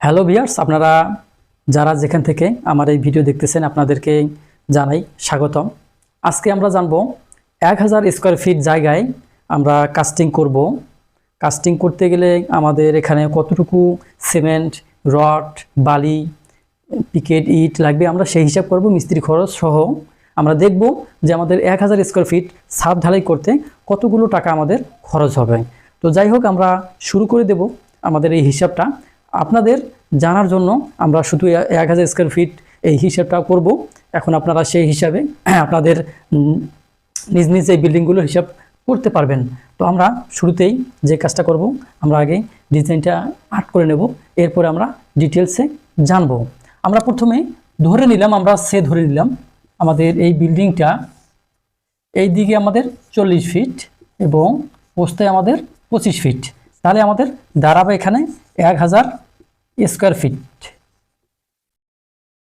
Hello viewers আপনারা যারা যেখান থেকে আমার এই ভিডিও দেখতেছেন, আপনাদেরকে জানাই স্বাগতম। আজকে আমরা জানব এক হাজার স্কোয়ার ফিট জায়গায় আমরা কাস্টিং করব। কাস্টিং করতে গেলে আমাদের এখানে কতটুকু সিমেন্ট রড বালি পিকেট ইট লাগবে আমরা সেই হিসাব করব, মিস্ত্রি খরচ সহ। আমরা দেখব যে আমাদের এক হাজার স্কোয়ার ফিট ছাদ ঢালাই করতে কতগুলো টাকা আমাদের খরচ হবে। তো যাই হোক, আমরা শুরু করে দেব আমাদের এই হিসাবটা। আপনাদের জানার জন্য আমরা শুধু এক হাজার স্কোয়ার ফিট এই হিসাবটা করব। এখন আপনারা সেই হিসাবে আপনাদের নিজ নিজ এই বিল্ডিংগুলো হিসাব করতে পারবেন। তো আমরা শুরুতেই যে কাজটা করব, আমরা আগে ডিজাইনটা আর্ট করে নেব, এরপরে আমরা ডিটেলসে জানব। আমরা প্রথমে ধরে নিলাম, আমরা সে ধরে নিলাম, আমাদের এই বিল্ডিংটা এই দিকে আমাদের চল্লিশ ফিট এবং পোস্তায় আমাদের পঁচিশ ফিট তাহলে আমাদের দাঁড়াবে এখানে এক হাজার স্কোয়ার ফিট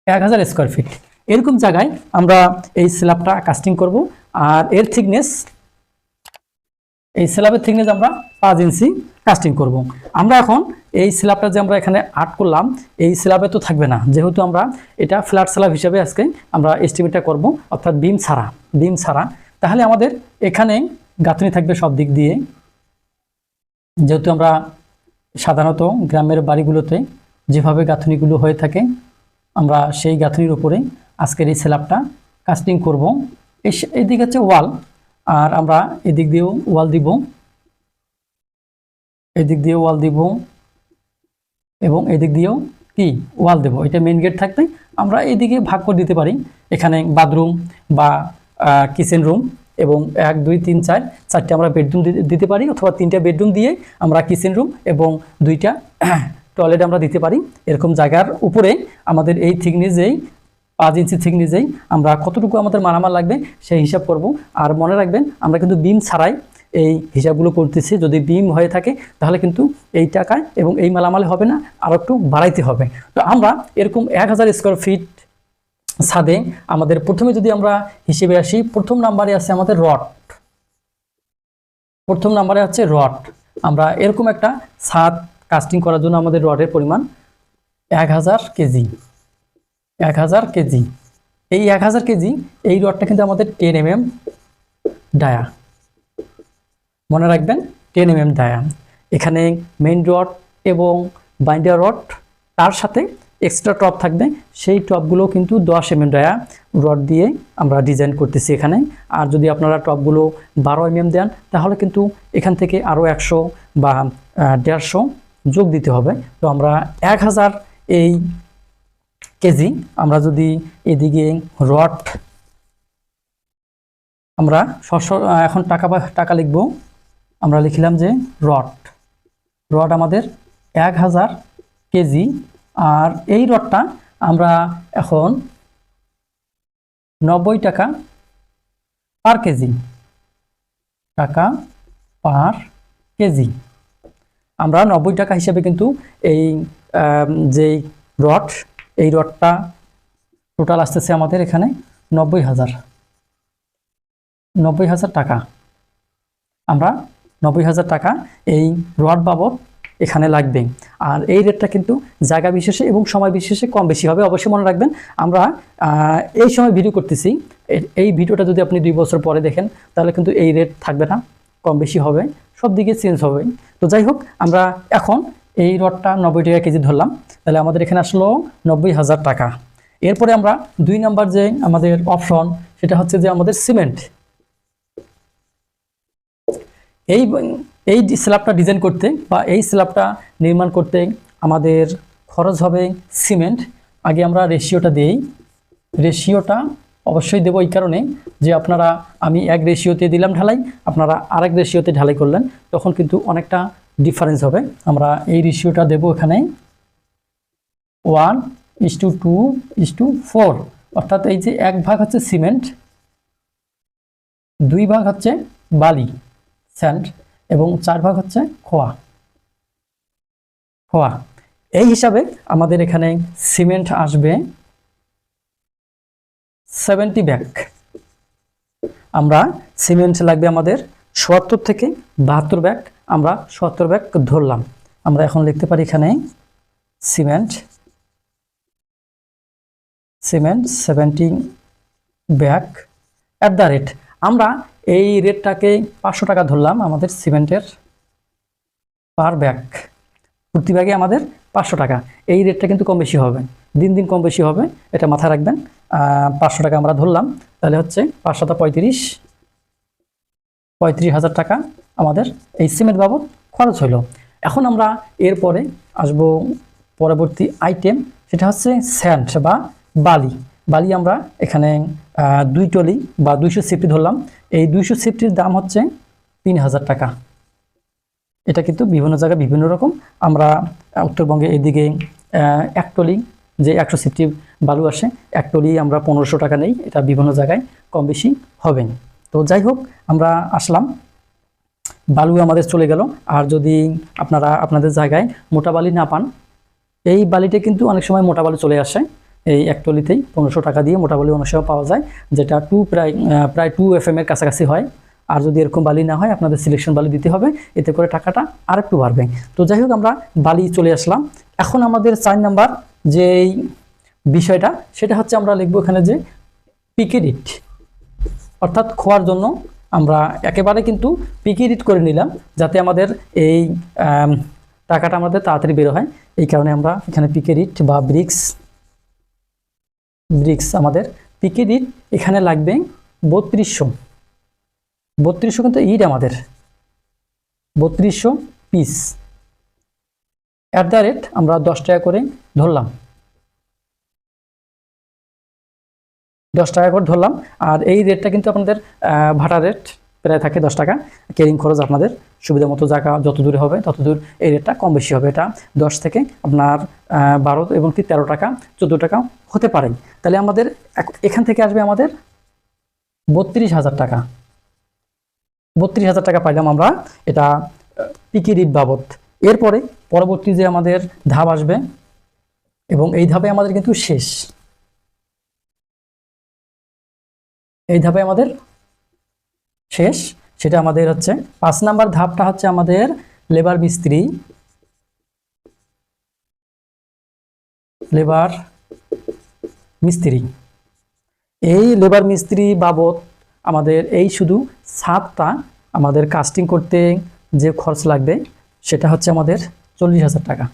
এক হাজার স্কোয়ার ফিট এরকম জায়গায় আমরা এই স্ল্যাবটা কাস্টিং করব আর এর থিকনেস এই স্ল্যাবের থিকনেস আমরা পাঁচ ইঞ্চি কাস্টিং করব। আমরা এখন এই স্ল্যাবটা যে আমরা এখানে আর্ট করলাম, এই স্ল্যাবে তো থাকবে না। যেহেতু আমরা এটা ফ্ল্যাট স্ল্যাব হিসাবে আজকে আমরা এস্টিমেটটা করব, অর্থাৎ বিম ছাড়া বিম ছাড়া। তাহলে আমাদের এখানে গাঁথনি থাকবে সব দিক দিয়ে। যেহেতু আমরা সাধারণত গ্রামের বাড়িগুলোতে যেভাবে গাঁথনিগুলো হয়ে থাকে, আমরা সেই গাঁথনির উপরে আজকের এই স্ল্যাবটা কাস্টিং করব। এদিকে হচ্ছে ওয়াল, আর আমরা এদিক দিয়েও ওয়াল দিব। এদিক দিয়েও ওয়াল দিব এবং এদিক দিয়েও কি? ওয়াল দেব। এটা মেন গেট থাকতে আমরা এদিকে ভাগ করে দিতে পারি। এখানে বাথরুম বা কিচেন রুম এবং এক, দুই, তিন, চার, চারটে আমরা বেডরুম দিতে পারি অথবা তিনটা বেডরুম দিয়ে আমরা কিচেন রুম এবং দুইটা টয়লেট আমরা দিতে পারি। এরকম জায়গার উপরে আমাদের এই থিকনেসেই পাঁচ ইঞ্চি থিকনেসেই আমরা কতটুকু আমাদের মারামার লাগবে সেই হিসাব করব। আর মনে রাখবেন, আমরা কিন্তু বিম ছাড়াই এই হিসাবগুলো করতেছি। যদি বিম হয়ে থাকে, তাহলে কিন্তু এই টাকায় এবং এই মালামালে হবে না আরও একটু বাড়াইতে হবে। তো আমরা এরকম এক হাজার স্কোয়ার ফিট ছাদে আমাদের প্রথমে যদি আমরা হিসেবে আসি, প্রথম নাম্বারে আছে আমাদের রড প্রথম নাম্বারে হচ্ছে রড আমরা এরকম একটা ছাদ কাস্টিং করার জন্য আমাদের রডের পরিমাণ এক হাজার কেজি। এক হাজার কেজি। এই এক হাজার কেজি, এই রডটা কিন্তু আমাদের টেন এম এম ডায়া মনে রাখবেন টেন এম এম ডায়া এখানে মেইন রড এবং বাইন্ডার রড তার সাথে এক্সট্রা টপ থাকবে। সেই টপগুলো কিন্তু দশ এম এম ডায়া রড দিয়ে আমরা ডিজাইন করতেছি এখানে। আর যদি আপনারা টপগুলো বারো এম এম দেন, তাহলে কিন্তু এখান থেকে আরও একশো বা দেড়শো যোগ দিতে হবে। তো আমরা এক হাজার এই কেজি আমরা যদি এদিকে রড আমরা শস্য এখন টাকা টাকা লিখব। আমরা লিখলাম যে রড। রড আমাদের এক হাজার কেজি। আর এই রডটা আমরা এখন নব্বই টাকা পার কেজি। টাকা পার কেজি। আমরা নব্বই টাকা হিসেবে কিন্তু এই যেই রড, এই রডটা টোটাল আসতেছে আমাদের এখানে নব্বই হাজার। নব্বই হাজার টাকা। আমরা নব্বই হাজার টাকা এই রড বাবদ এখানে লাগবে। আর এই রেটটা কিন্তু জায়গা বিশেষে এবং সময় বিশেষে কম বেশি হবে, অবশ্যই মনে রাখবেন। আমরা এই সময় ভিডিও করতেছি। এই ভিডিওটা যদি আপনি দুই বছর পরে দেখেন, তাহলে কিন্তু এই রেট থাকবে না। কম বেশি হবে, সব দিকে চেঞ্জ হবে। তো যাই হোক, আমরা এখন এই রডটা নব্বই টাকা কেজি ধরলাম। তাহলে আমাদের এখানে আসলো নব্বই হাজার টাকা। এরপরে আমরা দুই নাম্বার যে আমাদের অপশন সেটা হচ্ছে যে আমাদের সিমেন্ট এই এই স্ল্যাবটা ডিজাইন করতে বা এই স্ল্যাবটা নির্মাণ করতে আমাদের খরচ হবে সিমেন্ট আগে আমরা রেশিওটা দেই। রেশিওটা অবশ্যই দেবো এই কারণে যে আপনারা, আমি এক রেশিওতে দিলাম ঢালাই, আপনারা আরেক রেশিওতে ঢালাই করলেন, তখন কিন্তু অনেকটা ডিফারেন্স হবে। আমরা এই রেশিওটা দেব এখানে। One is to two is to four, অর্থাৎ এই যে এক ভাগ হচ্ছে সিমেন্ট, দুই ভাগ হচ্ছে বালি, স্যান্ড, এবং চার ভাগ হচ্ছে খোয়া। খোয়া। এই হিসাবে আমাদের এখানে সিমেন্ট আসবে। সেভেন্টি ব্যাগ আমরা সিমেন্ট লাগবে আমাদের সত্তর থেকে বাহাত্তর ব্যাগ আমরা সত্তর ব্যাগ ধরলাম। আমরা এখন লিখতে পারি এখানে cement cement seventy bag at the rate আমরা এই রেটটাকে পাঁচশো টাকা ধরলাম আমাদের সিমেন্টের পার ব্যাগ প্রতি ব্যাগে আমাদের পাঁচশো টাকা। এই রেটটা কিন্তু কম বেশি হবে। দিন দিন কম বেশি হবে। এটা মাথায় রাখবেন। পাঁচশো টাকা আমরা ধরলাম। তাহলে হচ্ছে পাঁচশোটা পঁয়ত্রিশ পঁয়ত্রিশ হাজার টাকা আমাদের এই সিমেন্ট বাবদ খরচ হলো। এখন আমরা এরপরে আসব পরবর্তী আইটেম সেটা হচ্ছে স্যান্ড বা বালি। বালি আমরা এখানে দুই টলি বা দুইশো সিফটি ধরলাম। এই দুইশো সিফটির দাম হচ্ছে তিন হাজার টাকা। এটা কিন্তু বিভিন্ন জায়গায় বিভিন্ন রকম। আমরা উত্তরবঙ্গে এদিকে এক টলি যে একশো সিফটি বালু আসে, এক টলি আমরা পনেরোশো টাকা নেই, এটা বিভিন্ন জায়গায় কম বেশি হবে তো যাই হোক, আমরা আসলাম। বালু আমাদের চলে গেল। আর যদি আপনারা আপনাদের জায়গায় মোটা বালি না পান, এই বালিটা কিন্তু অনেক সময় মোটা বালি চলে আসে। এই একটলিতেই পনেরোশো টাকা দিয়ে মোটা বালি অনেক সময় পাওয়া যায়, যেটা টু প্রায় প্রায় টু এফ এর কাছাকাছি হয়। আর যদি এরকম বালি না হয়, আপনাদের সিলেকশন বালি দিতে হবে, এতে করে টাকাটা আর একটু বাড়বে। তো যাই হোক, আমরা বালি চলে আসলাম। এখন আমাদের চার নাম্বার যেই বিষয়টা, সেটা হচ্ছে আমরা লিখব এখানে যে পিকেরিট অর্থাৎ খোয়ার জন্য আমরা একেবারে কিন্তু পিকিরিট করে নিলাম, যাতে আমাদের এই টাকাটা আমাদের তাড়াতাড়ি বের হয়। এই কারণে আমরা এখানে পিকেরিট বা ব্রিক্স ব্রিক্স আমাদের পিকেরিট এখানে লাগবে বত্রিশশো। বত্রিশশো কিন্তু ইট আমাদের। বত্রিশশো পিস অ্যাট দ্য রেট আমরা দশ টাকা করে ধরলাম। দশ টাকা করে ধরলাম, আর এই রেটটা কিন্তু আপনাদের ভাড়া রেট প্রায় থাকে দশ টাকা। কেরিং খরচ আপনাদের সুবিধা মতো জায়গা যত দূরে হবে, তত দূর এই রেটটা কম বেশি হবে। এটা দশ থেকে আপনার বারো এবং কি তেরো টাকা, চোদ্দ টাকা হতে পারে। তাহলে আমাদের এখান থেকে আসবে আমাদের বত্রিশ হাজার টাকা। বত্রিশ হাজার টাকা পাইলাম আমরা এটা পিকি রিট বাবদ। এরপরে পরবর্তী যে আমাদের ধাপ আসবে, এবং এই ধাপে আমাদের কিন্তু শেষ। এই ধাপে আমাদের শেষ, সেটা আমাদের হচ্ছে পাঁচ নাম্বার ধাপটা হচ্ছে আমাদের লেবার মিস্ত্রি। লেবার মিস্ত্রি। এই লেবার মিস্ত্রি বাবদ আমাদের এই শুধু ছাদটা আমাদের কাস্টিং করতে যে খরচ লাগবে সেটা হচ্ছে আমাদের চল্লিশ হাজার টাকা।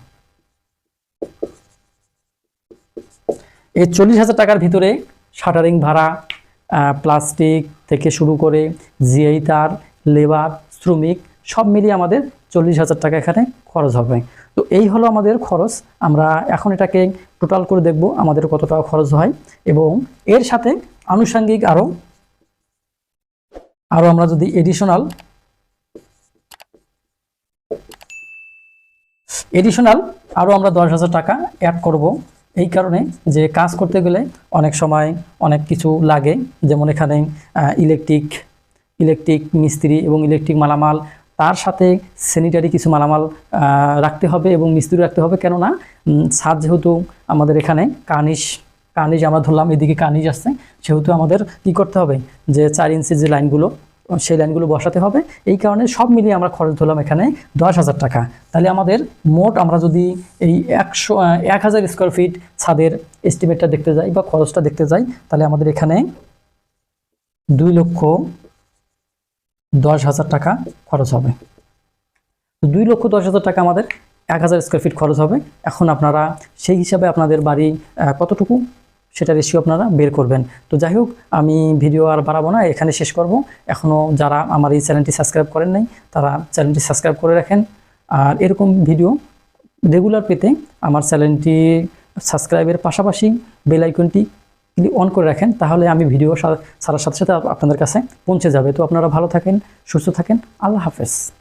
এই চল্লিশ হাজার টাকার ভিতরে শাটারিং ভাড়া প্লাস্টিক থেকে শুরু করে জিআই তার, লেবার, শ্রমিক, সব মিলিয়ে আমাদের চল্লিশ হাজার টাকা এখানে খরচ হবে। তো এই হলো আমাদের খরচ। আমরা এখন এটাকে টোটাল করে দেখব আমাদের কত টাকা খরচ হয় এবং এর সাথে আনুষঙ্গিক আরও আরও আমরা যদি এডিশনাল এডিশনাল আরও আমরা দশ হাজার টাকা অ্যাড করব। এই কারণে যে কাজ করতে গেলে অনেক সময় অনেক কিছু লাগে। যেমন এখানে ইলেকট্রিক ইলেকট্রিক মিস্ত্রি এবং ইলেকট্রিক মালামাল, তার সাথে স্যানিটারি কিছু মালামাল রাখতে হবে এবং মিস্ত্রি রাখতে হবে। কেননা ছাদ যেহেতু আমাদের এখানে কার্নিশ কার্নিশ আমরা ধরলাম, এদিকে কার্নিশ আসছে সেহেতু আমাদের কি করতে হবে? যে চার ইঞ্চি যে লাইনগুলো সেই লাইনগুলো বসাতে হবে। এই কারণে সব মিলিয়ে আমরা খরচ ধরলাম এখানে দশ হাজার টাকা। তাহলে আমাদের মোট আমরা যদি এই একশো এক হাজার স্কোয়ার ফিট ছাদের এস্টিমেটটা দেখতে যাই বা খরচটা দেখতে যাই, তাহলে আমাদের এখানে দুই লক্ষ দশ হাজার টাকা খরচ হবে। দুই লক্ষ দশ হাজার টাকা আমাদের এক হাজার স্কোয়ার ফিট খরচ হবে। এখন আপনারা সেই হিসাবে আপনাদের বাড়ি কতটুকু? সেটা রেশিও আপনারা বের করবেন। তো যাই হোক, আমি ভিডিও আর বাড়াবো না, এখানে শেষ করব। এখনও যারা আমার এই চ্যানেলটি সাবস্ক্রাইব করেন নাই, তারা চ্যানেলটি সাবস্ক্রাইব করে রাখেন। আর এরকম ভিডিও রেগুলার পেতে আমার চ্যানেলটি সাবস্ক্রাইবের পাশাপাশি বেল আইকনটি অন করে রাখেন, তাহলে আমি ভিডিও সা- ছাড়ার সাথে সাথে আপনাদের কাছে পৌঁছে যাবে। তো আপনারা ভালো থাকেন, সুস্থ থাকেন, আল্লাহ হাফেজ।